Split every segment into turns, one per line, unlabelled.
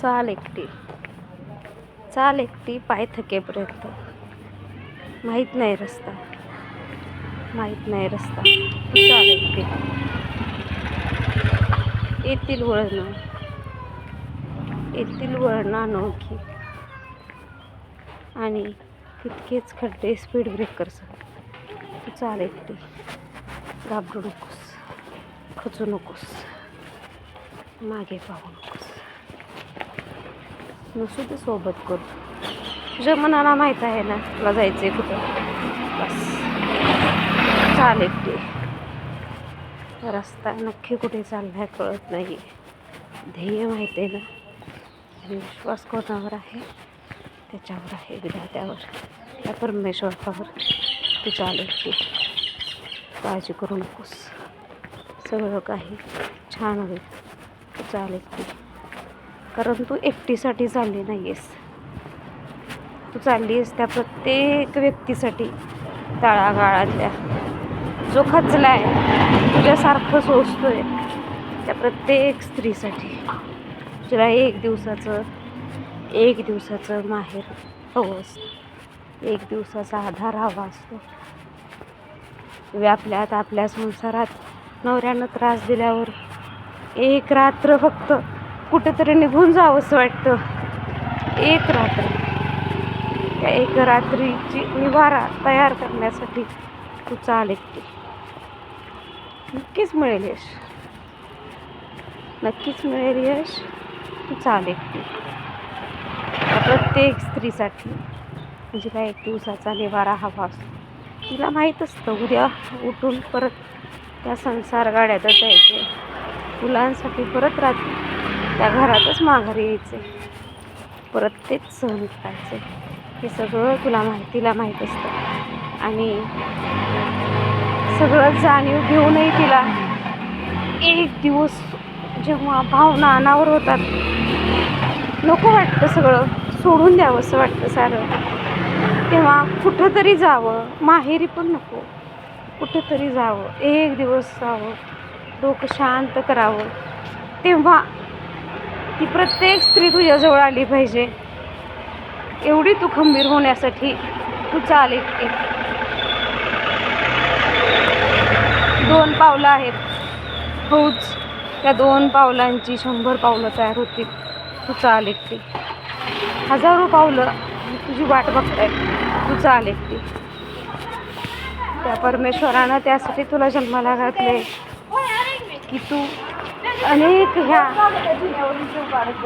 चाल एकटी. चाल एकटी पाय थकेपर्यंत. माहीत नाही रस्ता. माहीत नाही रस्ता. चाल एकटी. येथील वळणं. येथील वळणं अनोळखी. आणि तितकेच खड्डे स्पीड ब्रेकर्स तू चाल एकटी. घाबरू नकोस. खचू नकोस. मागे पाहू नकोस. नसू दे सोबत करू तुझ्या मनाला माहीत आहे ना तुला जायचं आहे कुठं? बस. चालेल ते रस्ता नक्की कुठे चाललाय कळत नाही ध्येय माहीत आहे ना? आणि विश्वास कोणावर आहे? त्याच्यावर आहे विधात्यावर त्या परमेश्वरावर तू चालेल की. काळजी करू नकोस. सगळं काही छान होईल. तू चालेल की. कारण तू एकटीसाठी चालली नाही आहेस तू चालली आहेस त्या प्रत्येक व्यक्तीसाठी तळागाळातल्या जो खचला आहे तुझ्यासारखं आहे त्या प्रत्येक स्त्रीसाठी. तुला एक दिवसाचं एक दिवसाचं माहेर हवं असतं. एक दिवसाचा आधार हवा असतो. व्यापल्यात आपल्या संसारात नवऱ्यानं त्रास दिल्यावर एक रात्र फक्त कुठेतरी निघून जावंसं वाटतं. एक रात्र त्या एक रात्रीची निवारा तयार करण्यासाठी तू चाल एकटी नक्कीच मिळेल यश. नक्कीच मिळेल यश. तू चाल एकटी प्रत्येक स्त्रीसाठी म्हणजे जिला एक दिवसाचा निवारा हवा असतो. तिला माहीत असतं उद्या उठून परत त्या संसार गाड्यातच जायचे मुलांसाठी परत रात्री त्या घरातच माघारी यायचे. परत तेच सहन करायचे. हे सगळं तुला माहितीला माहीत असतं. आणि सगळं जाणीव घेऊनही तिला एक दिवस जेव्हा भावना अनावर होतात नको वाटतं सगळं. सोडून द्यावं असं वाटतं सारं. तेव्हा कुठंतरी जावं. माहेरी पण नको. कुठंतरी जावं. एक दिवस जावं. डोकं शांत करावं. तेव्हा ती प्रत्येक स्त्री तुझ्याजवळ आली पाहिजे. एवढी तू खंबीर होण्यासाठी तू चाल एकटी. दोन पावलं आहेत. हौच त्या दोन पावलांची शंभर पावलं तयार होतील. तू चाल एकटी. हजारो पावलं तुझी वाट बघताय. तू चाल एकटी. त्या परमेश्वरानं त्यासाठी तुला जन्माला घातले की तू अनेक ह्या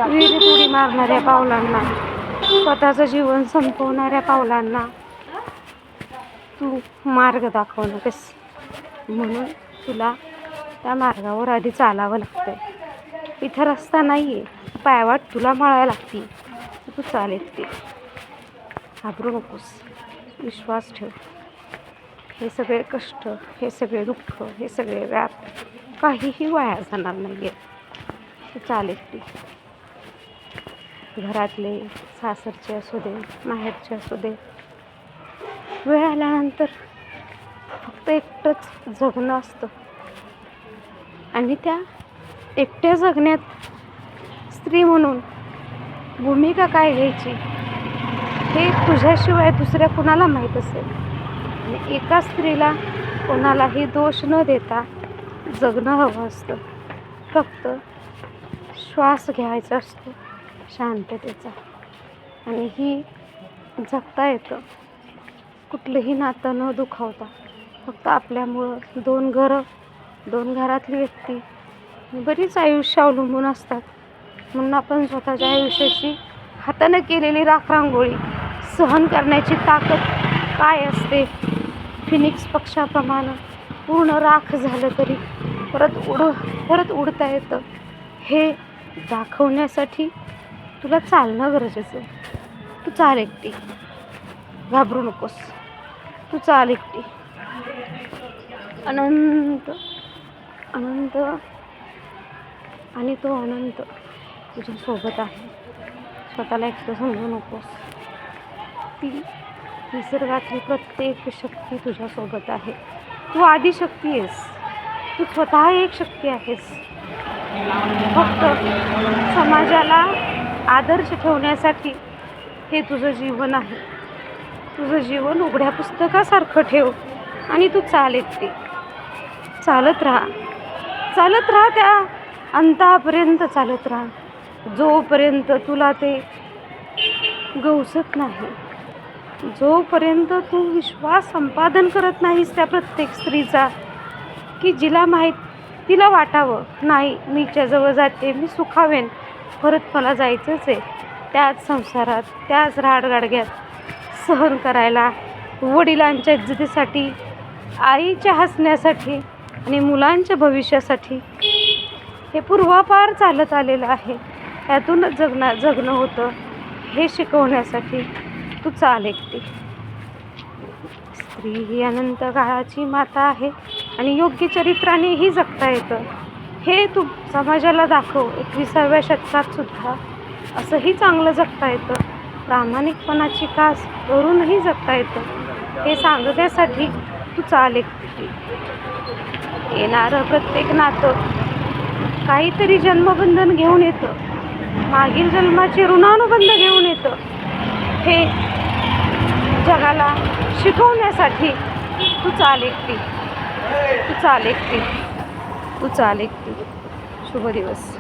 विहिरीत उडी मारणाऱ्या पावलांना स्वतःचं जीवन संपवणाऱ्या पावलांना तू मार्ग दाखवणारेस म्हणून तुला त्या मार्गावर आधी चालावं लागतं इथं रस्ता नाही आहे पायवाट तुला मळायला लागती तू चाल ते. घाबरू नकोस. विश्वास ठेव. हे सगळे कष्ट हे सगळे दुःख हे सगळे व्याप काहीही वाया जाणार नाही आहे चालेल ती घरातले सासरचे असू दे माहेरचे असू दे. वेळ आल्यानंतर फक्त एकटंच जगणं असतं. आणि त्या एकट्या जगण्यात स्त्री म्हणून भूमिका काय घ्यायची? हे तुझ्याशिवाय दुसऱ्या कुणाला माहीत असेल. आणि एका स्त्रीला कोणालाही दोष न देता जगणं हवं असतं. फक्त श्वास घ्यायचा असतो शांततेचा. आणि ही जगता येतं. कुठलंही नातं न दुखावता. फक्त आपल्यामुळं दोन घरं दोन घरातली व्यक्ती बरीच आयुष्य अवलंबून असतात. म्हणून आपण स्वतःच्या आयुष्याची हातानं केलेली राखरांगोळी सहन करण्याची ताकद काय असते? फिनिक्स पक्षाप्रमाणे. पूर्ण राख झालं तरी परत उड परत उडता येतं. हे दाखवण्यासाठी तुला चालणं गरजेचं आहे. तू चाल एकटी. घाबरू नकोस. तू चाल एकटी. अनंत अनंत. आणि तो अनंत तुझ्यासोबत आहे. स्वतःला एकटं समजू नकोस. ती निसर्गातली प्रत्येक शक्ती तुझ्यासोबत आहे. तू आधी शक्ती आहेस. तू स्वतः एक शक्ती आहेस. फक्त समाजाला आदर्श ठेवण्यासाठी हे तुझं जीवन आहे. तुझं जीवन उघड्या पुस्तकासारखं ठेव आणि तू चाल एकटी चालत राहा. चालत राहा त्या अंतापर्यंत चालत राहा. जोपर्यंत तुला ते गवसत नाही. जोपर्यंत तू विश्वास संपादन करत नाहीस त्या प्रत्येक स्त्रीचा की जिला माहीत तिला वाटावं नाही मी मीच्याजवळ जाते मी सुखावेन परत मला जायचंच आहे. त्याच संसारात त्याच राडगाडग्यात सहन करायला वडिलांच्या इज्जतीसाठी आईच्या हसण्यासाठी आणि मुलांच्या भविष्यासाठी हे पूर्वापार चालत आलेलं आहे. त्यातूनच जगणं जगणं होतं हे शिकवण्यासाठी. तू चाल एकटी. स्त्री ही अनंत काळाची माता आहे आणि योग्य चरित्रानेही जगता येतं. हे तू समाजाला दाखव एकविसाव्या शतकात सुद्धा. असंही चांगलं जगता येतं. प्रामाणिकपणाची कास करूनही जगता येतं. हे सांगण्यासाठी तू चाल एकटी. येणारं प्रत्येक नातं काहीतरी जन्मबंधन घेऊन येतं. मागील जन्माचे ऋणानुबंध घेऊन येतं. हे जगाला शिकवण्यासाठी तू चाल एकटी. तू चाल एकटी. तू चाल एकटी. शुभ दिवस.